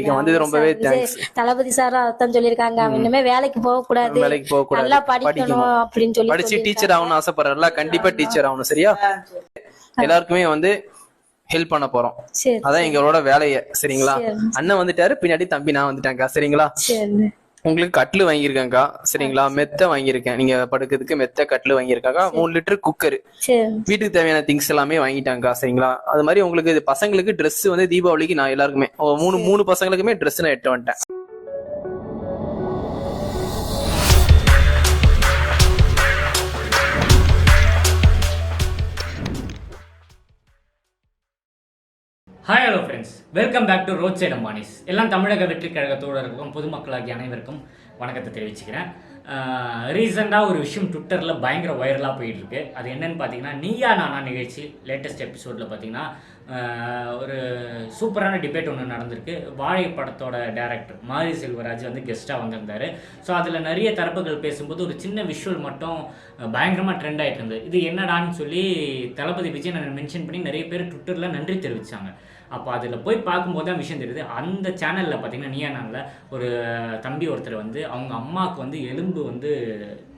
வந்தது ரொம்பவே தேங்க்ஸ் தளபதி அதான் வேலைக்கு போக கூடாது. வேலைக்கு போக கூடாது. நல்லா படிக்கணும் அப்படின்னு சொல்லி படிச்சு டீச்சர் ஆகணும்னு ஆசைப்படுறல கண்டிப்பா டீச்சர் ஆகணும். சரியா? எல்லாருக்குமே வந்து ஹெல்ப் பண்ண போறோம். அதான் எங்களோட வேலைய. சரிங்களா? சரி. அண்ணன் வந்துட்டாரு. பின்னாடி தம்பி நான் வந்துட்டேன்க்கா. சரிங்களா? சரி. உங்களுக்கு கட்லு வாங்கியிருக்கேன்க்கா. சரிங்களா? மெத்த வாங்கியிருக்கேன். நீங்க படுக்கிறதுக்கு மெத்த கட்லு வாங்கியிருக்காக்கா? மூணு லிட்டர் குக்கர். சரி. வீட்டுக்கு தேவையான திங்ஸ் எல்லாமே வாங்கிட்டாங்கக்கா சரிங்களா? அது மாதிரி உங்களுக்கு இது பசங்களுக்கு Dress வந்து தீபாவளிக்கு நான் எல்லாருக்குமே மூணு மூணு பசங்களுக்குமே Dress நான் எட்டு வந்துட்டேன். Hi hello welcome back to road side Ambanis எல்லாம் தமிழக வெற்றி தோழர்களுக்கும் பொதுமக்களாகிய அனைவருக்கும் வணக்கத்தை தெரிவிச்சுக்கிறேன். ரீசெண்டாக ஒரு விஷயம் ட்விட்டரில் பயங்கர வைரலாக போயிட்டு இருக்கு அது என்னன்னு பார்த்தீங்கன்னா நீயா நானா நிகழ்ச்சி லேட்டஸ்ட் எபிசோடில் பார்த்தீங்கன்னா ஒரு சூப்பரான டிபேட் ஒன்று நடந்திருக்கு. வாழை படத்தோட டேரக்டர் மாரி செல்வராஜ் வந்து கெஸ்ட்டாக வந்திருந்தாரு. ஸோ அதில் நிறைய தரப்புகள் பேசும்போது ஒரு சின்ன விஷுவல் மட்டும் பயங்கரமாக ட்ரெண்ட் ஆகிட்டு இருந்தது. இது என்னடான்னு சொல்லி தளபதி விஜய் மென்ஷன் பண்ணி நிறைய பேர் ட்விட்டரில் நன்றி தெரிவித்தாங்க அப்போ அதில் போய் பார்க்கும்போது தான் விஷயம் தெரியுது. அந்த சேனலில் பார்த்தீங்கன்னா நீயா நாளில் ஒரு தம்பி ஒருத்தர் வந்து அவங்க அம்மாவுக்கு வந்து எலும்பு வந்து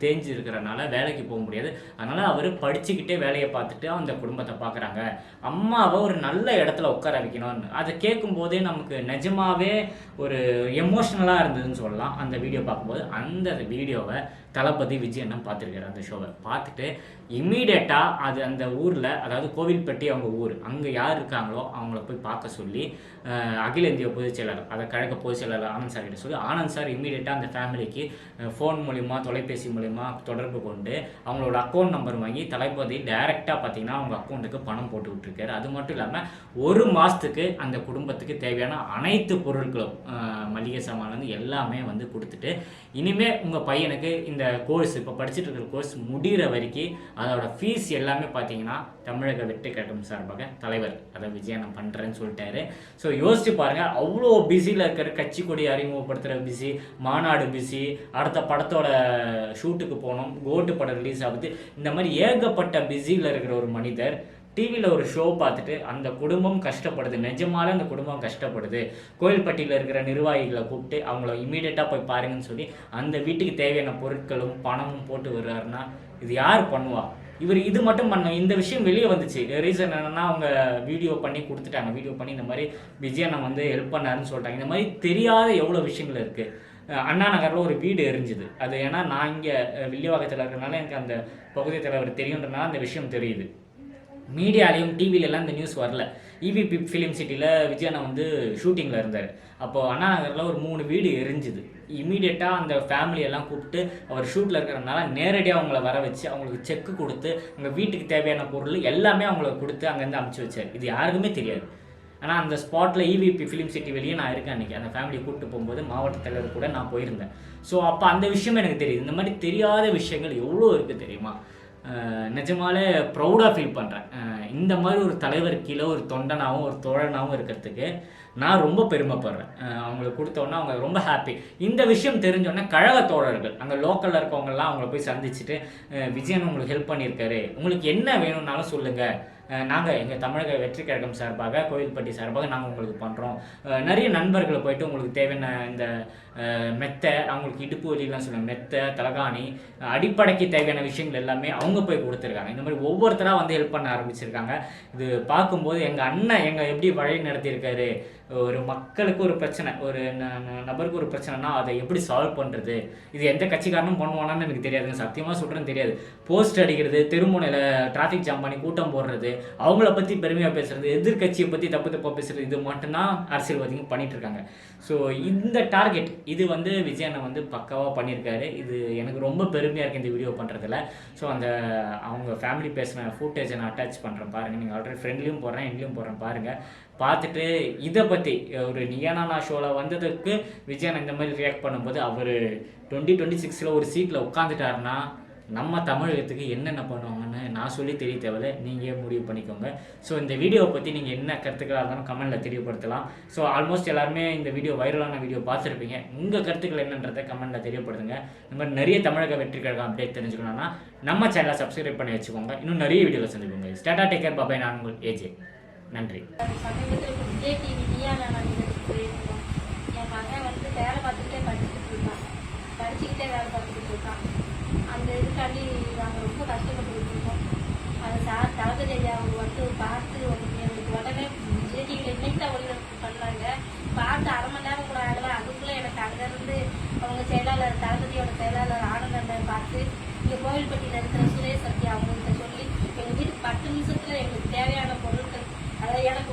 தேஞ்சு இருக்கிறனால வேலைக்கு போக முடியாது. அதனால் அவர் படிச்சுக்கிட்டே வேலையை பார்த்துட்டு அந்த குடும்பத்தை பார்க்குறாங்க. அம்மாவை ஒரு நல்ல இடத்துல உட்கார வைக்கணும்னு. அதை கேட்கும்போதே நமக்கு நிஜமாகவே ஒரு எமோஷ்னலாக இருந்ததுன்னு சொல்லலாம். அந்த வீடியோ பார்க்கும்போது அந்த வீடியோவை தளபதி விஜய் அண்ணன் பார்த்துருக்காரு அந்த ஷோவை பார்த்துட்டு இம்மீடியட்டாக அது அந்த ஊரில் அதாவது கோவில்பட்டி அவங்க ஊர் அங்கே யார் இருக்காங்களோ அவங்கள போய் பார்க்க சொல்லி அகில இந்திய பொதுச் செயலாளர் அதை கழக பொதுச் செயலாளர் ஆனந்த் சார் கிட்ட சொல்லி ஆனந்த் சார் இம்மீடியட்டாக அந்த ஃபேமிலிக்கு ஃபோன் மூலிமா தொலைபேசி மூலிமா தொடர்பு கொண்டு அவங்களோட அக்கௌண்ட் நம்பர் வாங்கி தளபதி டைரெக்டாக பார்த்தீங்கன்னா அவங்க அக்கௌண்ட்டுக்கு பணம் போட்டு விட்டுருக்காரு. அது மட்டும் இல்லாமல் ஒரு மாதத்துக்கு அந்த குடும்பத்துக்கு தேவையான அனைத்து பொருட்களும் மளிகை சாமான்லேருந்து எல்லாமே வந்து கொடுத்துட்டு இனிமே உங்கள் பையனுக்கு இந்த கோர்ஸ் இப்போ படிச்சுட்டு இருக்கிற கோர்ஸ் முடிகிற வரைக்கும் அதோட ஃபீஸ் எல்லாமே பார்த்தீங்கன்னா தமிழக வெற்றி கட்டும் சார்பாக தலைவர் அதை விஜய் நான் பண்ணுறேன்னு சொல்லிட்டாரு. ஸோ யோசிச்சு பாருங்கள் அவ்வளோ பிஸியில் இருக்கிற கட்சி கொடி அறிமுகப்படுத்துகிற பிஸி மாநாடு பிஸி அடுத்த படத்தோட ஷூட்டுக்கு போனோம் கோட்டு படம் ரிலீஸ் ஆகுது. இந்த மாதிரி ஏகப்பட்ட பிஸியில் இருக்கிற ஒரு மனிதர் டிவியில் ஒரு ஷோ பார்த்துட்டு அந்த குடும்பம் கஷ்டப்படுது. நிஜமால அந்த குடும்பம் கஷ்டப்படுது. கோயில்பட்டியில் இருக்கிற நிர்வாகிகளை கூப்பிட்டு அவங்கள இமீடியட்டாக போய் பாருங்கன்னு சொல்லி அந்த வீட்டுக்கு தேவையான பொருட்களும் பணமும் போட்டு வர்றாருன்னா இது யார் பண்ணுவா? இவர் இது மட்டும் பண்ண இந்த விஷயம் வெளியே வந்துச்சு. ரீசன் என்னன்னா அவங்க வீடியோ பண்ணி கொடுத்துட்டாங்க. வீடியோ பண்ணி இந்த மாதிரி விஜயனை வந்து ஹெல்ப் பண்ணாருன்னு சொல்லிட்டாங்க. இந்த மாதிரி தெரியாத எவ்வளோ விஷயங்கள் இருக்குது அண்ணா நகரில் ஒரு வீடு எரிஞ்சுது. அது ஏன்னா நான் இங்கே வில்லிவாக்கத்தில் இருக்கிறனால எனக்கு அந்த பகுதி தலைவர் தெரியுன்றனால அந்த விஷயம் தெரியுது. மீடியாலையும் டிவிலெலாம் இந்த நியூஸ் வரல. இவிபி ஃபிலிம் சிட்டியில் விஜயண்ணா வந்து ஷூட்டிங்கில் இருந்தார். அப்போது அண்ணா நகரில் ஒரு மூணு வீடு எரிஞ்சுது. இமீடியட்டாக அந்த ஃபேமிலியெல்லாம் கூப்பிட்டு அவர் ஷூட்டில் இருக்கிறனால நேரடியாக அவங்கள வர வச்சு அவங்களுக்கு செக்கு கொடுத்து அவங்க வீட்டுக்கு தேவையான பொருள் எல்லாமே அவங்களுக்கு கொடுத்து அங்கேருந்து அமுச்சு வச்சார். இது யாருக்குமே தெரியாது. ஆனால் அந்த ஸ்பாட்டில் இவிபி ஃபிலிம் சிட்டி வெளியே நான் இருக்கேன் அன்றைக்கி அந்த ஃபேமிலியை கூப்பிட்டு போகும்போது மாவட்ட தலைவர் கூட நான் போயிருந்தேன். ஸோ அப்போ அந்த விஷயம் எனக்கு தெரியுது. இந்த மாதிரி தெரியாத விஷயங்கள் எவ்வளோ இருக்குது தெரியுமா? நிஜமாலே ப்ரௌடாக ஃபீல் பண்ணுறேன் இந்த மாதிரி ஒரு தலைவர் கீழே ஒரு தொண்டனாகவும் ஒரு தோழனாகவும் இருக்கிறதுக்கு நான் ரொம்ப பெருமைப்படுறேன். அவங்களுக்கு கொடுத்தோன்னே அவங்க ரொம்ப ஹாப்பி இந்த விஷயம் தெரிஞ்சோடனே கழக தோழர்கள் அங்கே லோக்கலில் இருக்கவங்கெல்லாம் அவங்கள போய் சந்திச்சுட்டு விஜயன் உங்களுக்கு ஹெல்ப் பண்ணியிருக்காரு. உங்களுக்கு என்ன வேணும்னாலும் சொல்லுங்கள் நாங்கள் எங்கள் தமிழக வெற்றி கழகம் சார்பாக கோவில்பட்டி சார்பாக நாங்கள் உங்களுக்கு பண்ணுறோம் நிறைய நண்பர்களை போயிட்டு உங்களுக்கு தேவையான இந்த மெத்தை அவங்களுக்கு இடுப்பு வலிலாம் சொல்லுவாங்க. மெத்தை தலகாணி அடிப்படைக்கு தேவையான விஷயங்கள் எல்லாமே அவங்க போய் கொடுத்துருக்காங்க. இந்த மாதிரி ஒவ்வொருத்தராக வந்து ஹெல்ப் பண்ண ஆரம்பிச்சிருக்காங்க. இது பார்க்கும்போது எங்கள் அண்ணன் எங்கள் எப்படி வழி நடத்தியிருக்காரு ஒரு மக்களுக்கு ஒரு பிரச்சனை ஒரு ந- ந- நபருக்கு ஒரு பிரச்சனைனா அதை எப்படி சால்வ் பண்ணுறது இது எந்த கட்சிக்காரனும் பண்ணுவானான்னு எனக்கு தெரியாதுங்க. சத்தியமாக சொல்கிறேன்னு தெரியாது. போஸ்ட் அடிக்கிறது தெருமுனையில் டிராஃபிக் ஜாம் பண்ணி கூட்டம் போடுறது அவங்கள பற்றி பெருமையாக பேசுறது எதிர்க்கட்சியை பற்றி தப்பு தப்பாக பேசுறது இது மட்டும்தான் அரசியல்வாதிங்க பண்ணிட்டு இருக்காங்க. ஸோ இந்த டார்கெட் இது வந்து விஜய் வந்து பக்காவாக பண்ணியிருக்காரு இது எனக்கு ரொம்ப பெருமையாக இருக்குது இந்த வீடியோ பண்ணுறதுல ஸோ அந்த அவங்க ஃபேமிலி பேசின ஃபுட்டேஜை நான் அட்டாச் பண்ணுறேன் பாருங்கள் நீங்கள் ஆல்ரெடி ஃப்ரெண்ட்லேயும் போடுறேன் எங்கேயும் போடுறேன் பாருங்கள் பார்த்துட்டு இதை பற்றி ஒரு நியானானா ஷோவில் வந்ததுக்கு விஜய் இந்த மாதிரி ரியாக்ட் பண்ணும்போது அவர் டுவெண்ட்டி டுவெண்ட்டி சிக்ஸில் ஒரு சீட்டில் உட்காந்துட்டாருன்னா நம்ம தமிழகத்துக்கு என்னென்ன பண்ணுவாங்கன்னு நான் சொல்லி தெரிய தேவையில்ல. நீங்கள் முடிவு பண்ணிக்கோங்க? ஸோ இந்த வீடியோவை பற்றி நீங்கள் என்ன கருத்துக்களாக இருந்தாலும் கமெண்ட்டில் தெரியப்படுத்தலாம். ஸோ ஆல்மோஸ்ட் எல்லாருமே இந்த வீடியோ வைரலான வீடியோ பார்த்துருப்பீங்க. உங்கள் கருத்துக்கள் என்னன்றதை கமெண்ட்டில் தெரியப்படுத்துங்க. இந்த மாதிரி நிறைய தமிழக வெற்றி கழகம் அப்டேட் தெரிஞ்சுக்கணும்னா நம்ம சேனலை சப்ஸ்கிரைப் பண்ணி வச்சுக்கோங்க. இன்னும் நிறைய வீடியோவில் சந்திப்போங்க ஸ்டாட்டா டேக்கர் பாபாய் நான் உங்கள் ஏஜே நன்றி. என் மகன் வந்து வேலை பார்த்துக்கிட்டே படிச்சுட்டு இருக்கான். படிச்சுக்கிட்டே வேலை பார்த்துக்கிட்டு இருக்கான். அந்த இதுக்காண்டி நாங்கள் ரொம்ப கஷ்டப்பட்டு இருக்கோம். அது சார் தளபதி ஐயா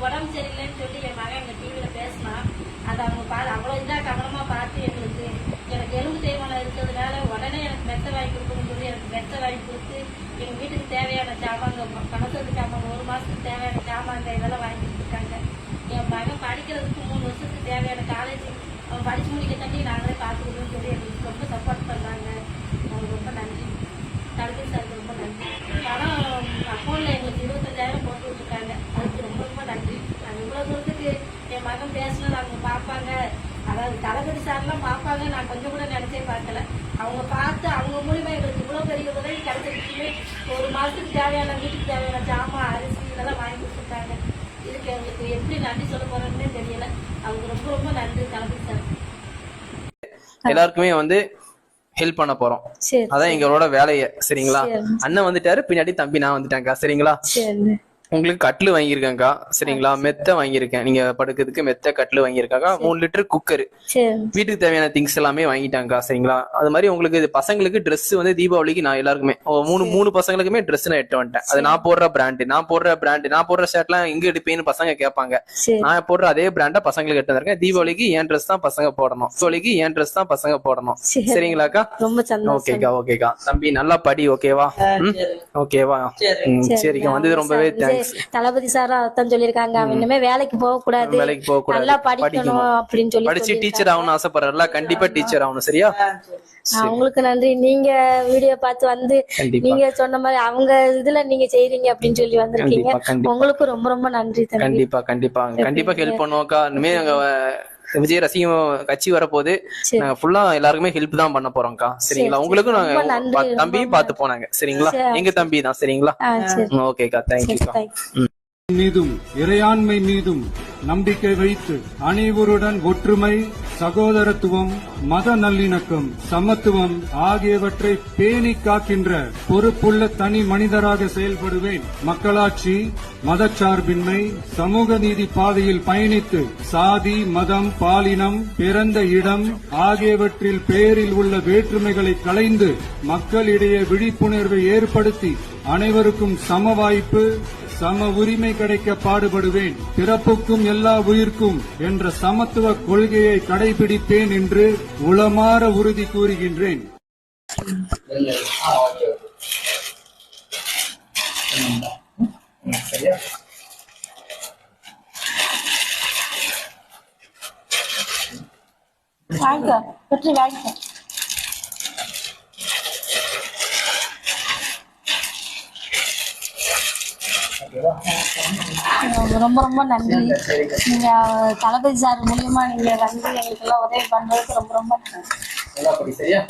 உடம்பு சரியில்லைன்னு சொல்லி என் மகன் எங்கள் டிவியில் பேசினான். அதை அவங்க பா அவ்வளோ இதாக கவனமாக பார்த்து எங்களுக்கு எனக்கு எலும்பு தேய்மானம் இருக்கிறதுனால உடனே எனக்கு மெத்த வாங்கி கொடுக்கணும்னு சொல்லி எனக்கு மெத்த வாங்கி கொடுத்து எங்கள் வீட்டுக்கு தேவையான சாமாங்க பணத்துக்கு சாமான் ஒரு மாதத்துக்கு தேவையான சாமான் இதெல்லாம் வாங்கி கொடுத்துருக்காங்க. என் மகன் படிக்கிறதுக்கு மூணு வருஷத்துக்கு தேவையான காலேஜ் அவன் படித்து முடிக்க தண்ணி நாங்களே பார்த்துக்கணும்னு சொல்லி எங்களுக்கு ரொம்ப சப்போர்ட் பண்ணாங்க. அவங்க ரொம்ப நன்றி. தலைமை சார். மகன் பேசினது அவங்க பார்ப்பாங்க. அதாவது தளபதி சார்லாம் பார்ப்பாங்க. நான் கொஞ்சம் கூட நினைச்சே பார்க்கல. அவங்க பார்த்து அவங்க மூலியமா எங்களுக்கு இவ்வளோ பெரிய உதவி கிடைச்சிருக்குமே ஒரு மாதத்துக்கு தேவையான வீட்டுக்கு தேவையான ஜாமான் அரிசி இதெல்லாம் வாங்கி கொடுத்துருக்காங்க இதுக்கு எங்களுக்கு எப்படி நன்றி சொல்ல போறோம்னே தெரியல. அவங்க ரொம்ப ரொம்ப நன்றி தளபதி சார். எல்லாருக்குமே வந்து ஹெல்ப் பண்ண போறோம். சரி அதான் எங்களோட வேலையை. சரிங்களா? சரி. அண்ணன் வந்துட்டாரு பின்னாடி தம்பி நான் வந்துட்டேன்க்கா. சரிங்களா? சரி. உங்களுக்கு கட்லு வாங்கியிருக்கேன்க்கா. சரிங்களா? மெத்த வாங்கியிருக்கேன். நீங்க படுக்கிறதுக்கு மெத்த கட்லு வாங்கியிருக்காக்கா மூணு லிட்டர் குக்கர். வீட்டுக்கு தேவையான திங்ஸ் எல்லாமே வாங்கிட்டாங்கக்கா சரிங்களா? அது மாதிரி உங்களுக்கு பசங்களுக்கு Dress வந்து தீபாவளிக்கு நான் எல்லாருக்குமே மூணு மூணு பசங்களுக்குமே Dress நான் எடுத்து வந்துட்டேன். அது நான் போடுற பிராண்ட் நான் போடுற பிராண்ட் நான் போடுற ஷர்ட்லாம் எங்க எடுப்பேன்னு பசங்க கேட்பாங்க. நான் போடுற அதே பிராண்டை பசங்களுக்கு எடுத்து வந்திருக்கேன். தீபாவளிக்கு என் Dress தான் பசங்க போடணும். தீபாவளிக்கு என் Dress தான் பசங்க போடணும். சரி. சரிங்களாக்கா? ரொம்ப ஓகேக்கா ஓகேக்கா. தம்பி நல்லா படி ஓகேவா? ஓகேவா? சரிக்கா. வந்தது ரொம்பவே தேங்க்ஸ் தளபதி சாரும் அதான் சொல்லியிருக்காங்க. அவன் இனிமே வேலைக்கு போக கூடாது வேலைக்கு போக கூடாது நல்லா படிக்கணும் அப்படின்னு சொல்லி படிச்சு டீச்சர் ஆகணும்னு ஆசைப்படுறல கண்டிப்பா டீச்சர் ஆகணும். சரியா? அவங்களுக்கு நன்றி. நீங்க வீடியோ பார்த்து வந்து நீங்க சொன்ன மாதிரி அவங்க இதுல நீங்க செய்றீங்க அப்படின்னு சொல்லி வந்திருக்கீங்க. உங்களுக்கு ரொம்ப ரொம்ப நன்றி கண்டிப்பா கண்டிப்பா. கண்டிப்பா ஹெல்ப் பண்ணுவோம்க்கா. இனிமே நாங்க அஹ், விஜய் ரசிகம் கட்சி வரப்போகுது சரி. நாங்க ஃபுல்லா எல்லாருக்குமே ஹெல்ப் தான் பண்ண போறோம்க்கா. சரிங்களா? சரி. உங்களுக்கும் நாங்க தம்பியும் பார்த்து போனாங்க. சரிங்களா? சரி. எங்க தம்பி தான் சரிங்களா? ஓகேக்கா. தேங்க்யூக்கா தேங்க்யூ மீதும் இறையாண்மை மீதும் நம்பிக்கை வைத்து அனைவருடன் ஒற்றுமை சகோதரத்துவம் மத நல்லிணக்கம் சமத்துவம் ஆகியவற்றை பேணி காக்கின்ற பொறுப்புள்ள தனி மனிதராக செயல்படுவேன். மக்களாட்சி மதச்சார்பின்மை சமூக நீதி பாதையில் பயணித்து சாதி மதம் பாலினம் பிறந்த இடம் ஆகியவற்றில் பெயரில் உள்ள வேற்றுமைகளை களைந்து மக்களிடையே விழிப்புணர்வை ஏற்படுத்தி அனைவருக்கும் சம வாய்ப்பு சம உரிமை கிடைக்க பாடுபடுவேன். பிறப்புக்கும் எல்லா உயிர்க்கும் என்ற சமத்துவ கொள்கையை கடைபிடிப்பேன் என்று உளமாற உறுதி கூறுகின்றேன். வெற்றி ரொம்ப ரொம்ப நன்றி. நீங்க தளபதி சார் மூலியமா நீங்க வந்து எங்களுக்கு எல்லாம் உதவி பண்றதுக்கு ரொம்ப ரொம்ப நன்றி சரியா